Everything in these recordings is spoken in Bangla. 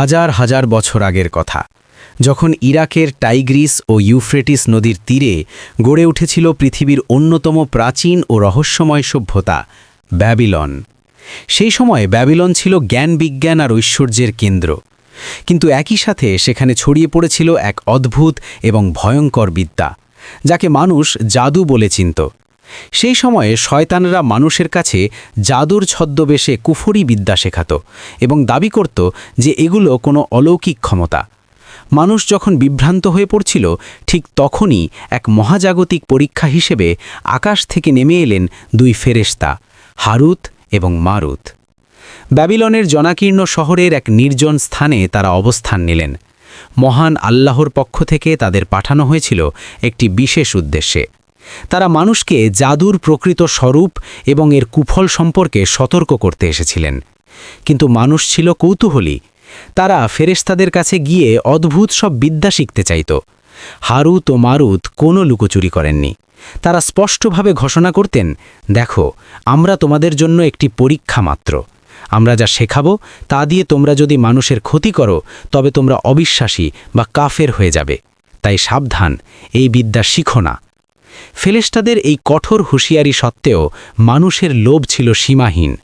হাজার হাজার বছর আগের কথা। যখন ইরাকের টাইগ্রিস ও ইউফ্রেটিস নদীর তীরে গড়ে উঠেছিল পৃথিবীর অন্যতম প্রাচীন ও রহস্যময় সভ্যতা, ব্যাবিলন। সেই সময় ব্যাবিলন ছিল জ্ঞান বিজ্ঞান আর ঐশ্বর্যের কেন্দ্র। কিন্তু একই সাথে সেখানে ছড়িয়ে পড়েছিল এক অদ্ভুত এবং ভয়ঙ্কর বিদ্যা, যাকে মানুষ জাদু বলে চিনত। সেই সময়ে শয়তানরা মানুষের কাছে জাদুর ছদ্মবেশে কুফরি বিদ্যা শেখাত এবং দাবি করত যে এগুলো কোনো অলৌকিক ক্ষমতা। মানুষ যখন বিভ্রান্ত হয়ে পড়ছিল, ঠিক তখনই এক মহাজাগতিক পরীক্ষা হিসেবে আকাশ থেকে নেমে এলেন দুই ফেরেশতা, হারুত এবং মারুত। ব্যাবিলনের জনাকীর্ণ শহরের এক নির্জন স্থানে তারা অবস্থান নিলেন। মহান আল্লাহর পক্ষ থেকে তাদের পাঠানো হয়েছিল একটি বিশেষ উদ্দেশ্যে। তারা মানুষকে জাদুর প্রকৃত স্বরূপ এবং এর কুফল সম্পর্কে সতর্ক করতে এসেছিলেন। কিন্তু মানুষ ছিল কৌতূহলী। তারা ফেরেশতাদের কাছে গিয়ে অদ্ভুত সব বিদ্যা শিখতে চাইত। হারুত ও মারুত কোনো লুকোচুরি করেননি। তারা স্পষ্টভাবে ঘোষণা করতেন, দেখো, আমরা তোমাদের জন্য একটি পরীক্ষা মাত্র। আমরা যা শেখাবো, তা দিয়ে তোমরা যদি মানুষের ক্ষতি করো, তবে তোমরা অবিশ্বাসী বা কাফের হয়ে যাবে। তাই সাবধান, এই বিদ্যা শিখো না। ফেলেস্তাদের এই কঠোর হুঁশিয়ারি সত্ত্বেও মানুষের লোভ ছিল সীমাহীন।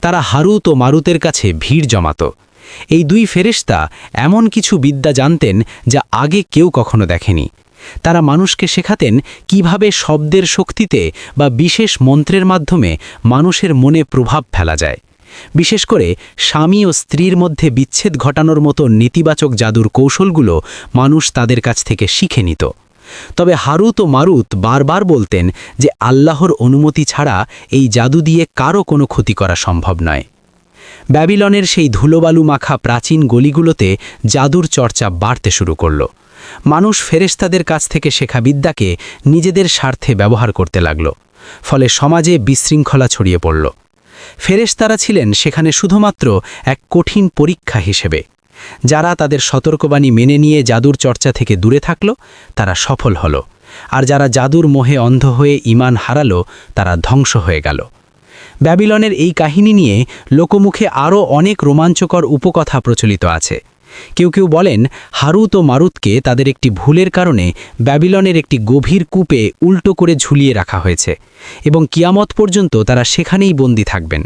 তারা হারুত ও মারুতের কাছে ভিড় জমাত। এই দুই ফেরেশতা এমন কিছু বিদ্যা জানতেন যা আগে কেউ কখনো দেখেনি। তারা মানুষকে শেখাতেন কীভাবে শব্দের শক্তিতে বা বিশেষ মন্ত্রের মাধ্যমে মানুষের মনে প্রভাব ফেলা যায়। বিশেষ করে স্বামী ও স্ত্রীর মধ্যে বিচ্ছেদ ঘটানোর মতো নেতিবাচক জাদুর কৌশলগুলো মানুষ তাদের কাছ থেকে শিখে নিত। তবে হারুত ও মারুত বারবার বলতেন যে আল্লাহর অনুমতি ছাড়া এই জাদু দিয়ে কারও কোনো ক্ষতি করা সম্ভব নয়। ব্যাবিলনের সেই ধুলোবালু মাখা প্রাচীন গলিগুলোতে জাদুর চর্চা বাড়তে শুরু করল। মানুষ ফেরেস্তাদের কাছ থেকে শেখা বিদ্যাকে নিজেদের স্বার্থে ব্যবহার করতে লাগল, ফলে সমাজে বিশৃঙ্খলা ছড়িয়ে পড়ল। ফেরেশতারা ছিলেন সেখানে শুধুমাত্র এক কঠিন পরীক্ষা হিসেবে। যারা তাদের সতর্কবাণী মেনে নিয়ে জাদুর চর্চা থেকে দূরে থাকল, তারা সফল হল। আর যারা জাদুর মোহে অন্ধ হয়ে ইমান হারালো, তারা ধ্বংস হয়ে গেল। ব্যাবিলনের এই কাহিনী নিয়ে লোকমুখে আরও অনেক রোমাঞ্চকর উপকথা প্রচলিত আছে। কেউ কেউ বলেন, হারুত ও মারুতকে তাদের একটি ভুলের কারণে ব্যাবিলনের একটি গভীর কূপে উল্টো করে ঝুলিয়ে রাখা হয়েছে এবং কিয়ামত পর্যন্ত তারা সেখানেই বন্দী থাকবেন।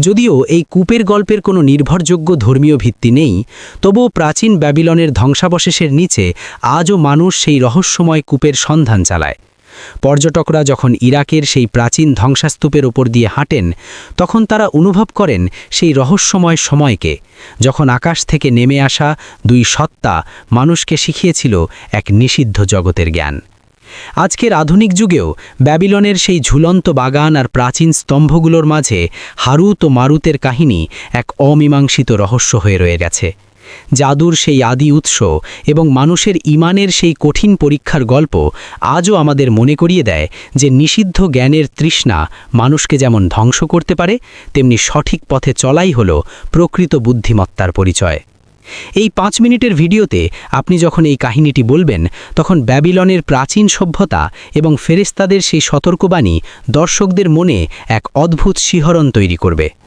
যদিও এই কূপের গল্পের কোনো নির্ভরযোগ্য ধর্মীয় ভিত্তি নেই, তবুও প্রাচীন ব্যাবিলনের ধ্বংসাবশেষের নিচে আজও মানুষ সেই রহস্যময় কূপের সন্ধান চালায়। পর্যটকরা যখন ইরাকের সেই প্রাচীন ধ্বংসাস্তূপের ওপর দিয়ে হাঁটেন, তখন তারা অনুভব করেন সেই রহস্যময় সময়কে, যখন আকাশ থেকে নেমে আসা দুই সত্তা মানুষকে শিখিয়েছিল এক নিষিদ্ধ জগতের জ্ঞান। আজকের আধুনিক যুগেও ব্যাবিলনের সেই ঝুলন্ত বাগান আর প্রাচীন স্তম্ভগুলোর মাঝে হারুত ও মারুতের কাহিনী এক অমীমাংসিত রহস্য হয়ে রয়ে গেছে। জাদুর সেই আদি উৎস এবং মানুষের ইমানের সেই কঠিন পরীক্ষার গল্প আজও আমাদের মনে করিয়ে দেয় যে নিষিদ্ধ জ্ঞানের তৃষ্ণা মানুষকে যেমন ধ্বংস করতে পারে, তেমনি সঠিক পথে চলাই হল প্রকৃত বুদ্ধিমত্তার পরিচয়। এই পাঁচ মিনিটের ভিডিওতে আপনি যখন এই কাহিনীটি বলবেন, তখন ব্যাবিলনের প্রাচীন সভ্যতা এবং ফেরেস্তাদের সেই সতর্কবাণী দর্শকদের মনে এক অদ্ভুত শিহরণ তৈরি করবে।